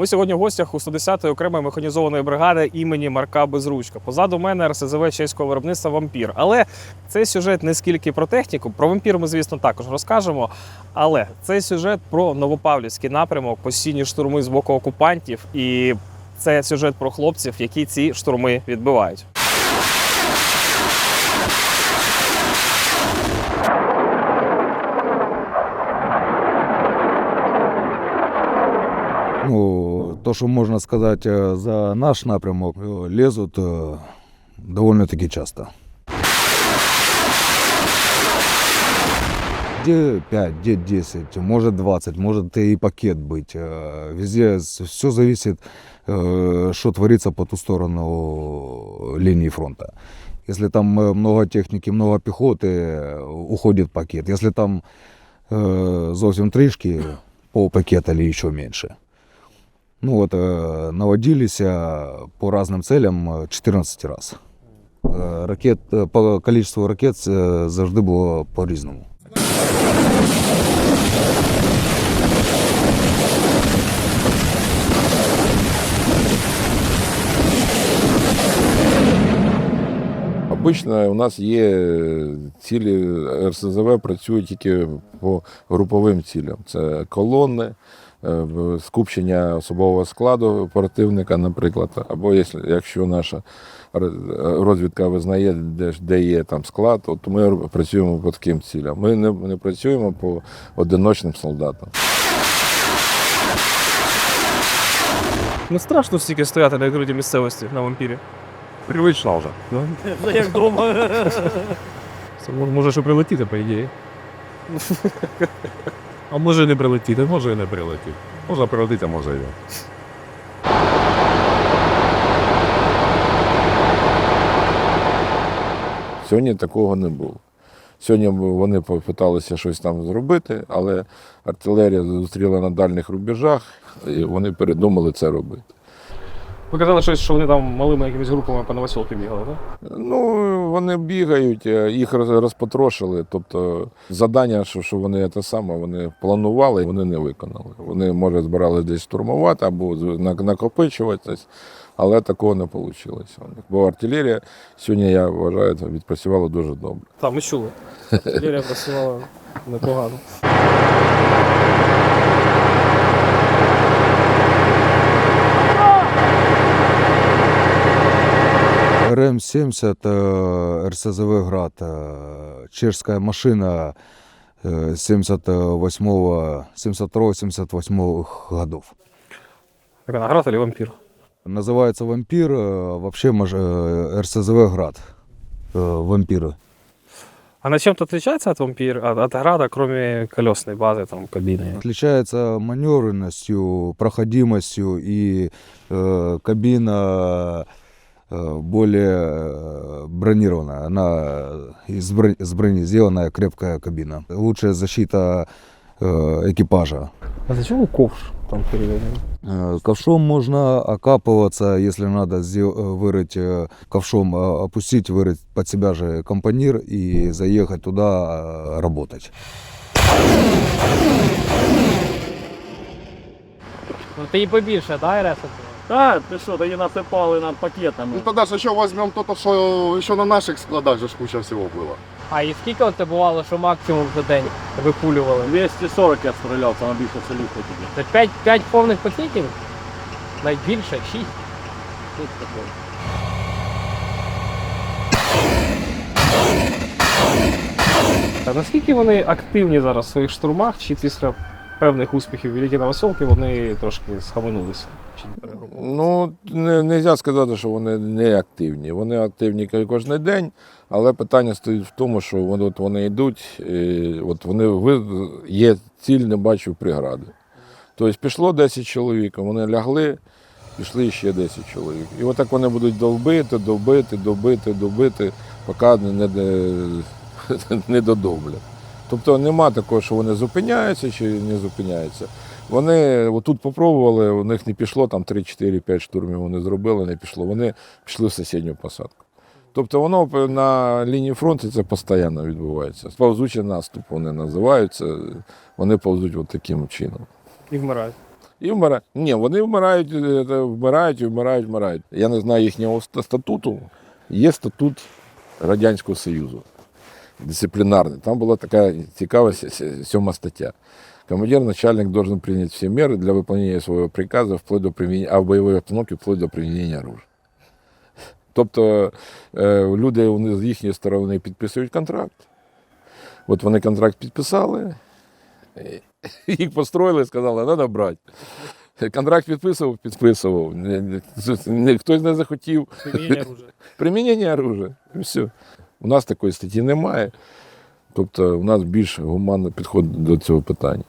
Ми сьогодні в гостях у 110-ї окремої механізованої бригади імені Марка Безручка. Позаду мене РСЗВ чеського виробництва Вампір. Але цей сюжет не скільки про техніку. Про вампір ми, звісно, також розкажемо. Але цей сюжет про Новопавлівський напрямок, постійні штурми з боку окупантів. І це сюжет про хлопців, які ці штурми відбивають. Ну, то, что можно сказать э, за наш напрямок, э, лезут э, довольно-таки часто. Где 5, где 10, может 20, может и пакет быть. Э, Везде все зависит, э, что творится по ту сторону линии фронта. Если там э, много техники, много пехоты, э, уходит пакет. Если там э, зовсім трішки, полпакета или еще меньше. Ну вот, э, наводились э, по разным целям э, 14 раз. Э, Ракет, э, по количеству ракет э, завжди було по-різному. Обично у нас є цілі РСЗВ працюють тільки по груповим цілям. Це колони, е, скупчення особового складу противника, наприклад. Або якщо- наша розвідка визнає, де, є там склад, то ми працюємо по таким цілям. Ми не, не працюємо по одиночним солдатам. Не страшно стільки стояти на відкритій місцевості на вампірі. Привична вже. Це як вдома. Це мож- може що прилетіти, по ідеї. А може і не прилетіти, може і не прилетіти. Може прилетіти, а може і ні. Сьогодні такого не було. Сьогодні вони попиталися щось там зробити, але артилерія зустріла на дальніх рубежах, і вони передумали це робити. Ви казали щось, що вони там малими якимись групами по Новосілки бігали, так? Ну, вони бігають, е, їх розпотрошили. Тобто завдання, що, вони те саме, вони планували, вони не виконали. Вони, може, збиралися десь штурмувати або накопичуватись, але такого не вийшло. Бо артилерія сьогодні, я вважаю, відпрацювала дуже добре. Так, ми чули. Лілія працювала непогано. РМ-70 э, РСЗВ «Град», э, чешская машина э, 78 72-78 годов. Така наград чи вампір? Называется «Вампир», э, вообще маш- э, РСЗВ «Град». Э, Вампиры. А на чем-то отличается от вампир, от, от града, кроме колесной базы, там, кабины? Отличается маневренностью, проходимостью и э, кабина э, более э, бронированная. Она из брони, сделанная крепкая кабина. Лучшая защита э, экипажа. А зачем ковш там переведен? Э, Ковшом можно окапываться, если надо э, вырыть э, ковшом, э, опустить, вырыть под себя же компанир и заехать туда э, работать. Ну ти і побільше, да, Реса? Так, ти що, тоді насипали над пакетами. Ну тогда же еще возьмем то, что еще на наших складах же ж куча всего было. А і скільки от це бувало, що максимум за день викулювали? 240 я стріляв, це найбільше селів тоді. Це 5, 5 повних пакетів? Навіть більше, 6. Щось таке. А наскільки вони активні зараз в своїх штурмах, чи після певних успіхів Великі Новосілки вони трошки схаменулися? Ну, не можна сказати, що вони не активні. Вони активні кожен день, але питання стоїть в тому, що вони, от вони йдуть, і от вони є ціль, не бачу прегради. Тобто пішло 10 чоловік, вони лягли, пішли ще 10 чоловік. І отак вони будуть довбити, довбити, довбити, довбити, поки не, не, не додовблять. Тобто нема такого, що вони зупиняються чи не зупиняються. Вони отут попробували, у них не пішло, там 3-4-5 штурмів вони зробили, не пішло. Вони пішли в сусідню посадку. Тобто воно на лінії фронту це постійно відбувається. Повзучий наступ вони називаються, вони повзуть от таким чином. І вмирають. І вмирають. Ні, вони вмирають, е, вмирають і вмирають, вмирають. Я не знаю їхнього статуту. Є статут Радянського Союзу, дисциплінарний. Там була така цікава с- с- сьома стаття. Командир, начальник должен принять все меры для выполнения своего приказа вплоть до применения, а в бойовій обстановці вплоть до применения оружия. Тобто е, люди вони з їхньої сторони підписують контракт. От вони контракт підписали, е, їх построїли, сказали, треба брати. Контракт підписував, підписував. Не- не- не- Хтось не захотів. Примінення оружия. І все. У нас такої статті немає. Тобто у нас більш гуманний підход до цього питання.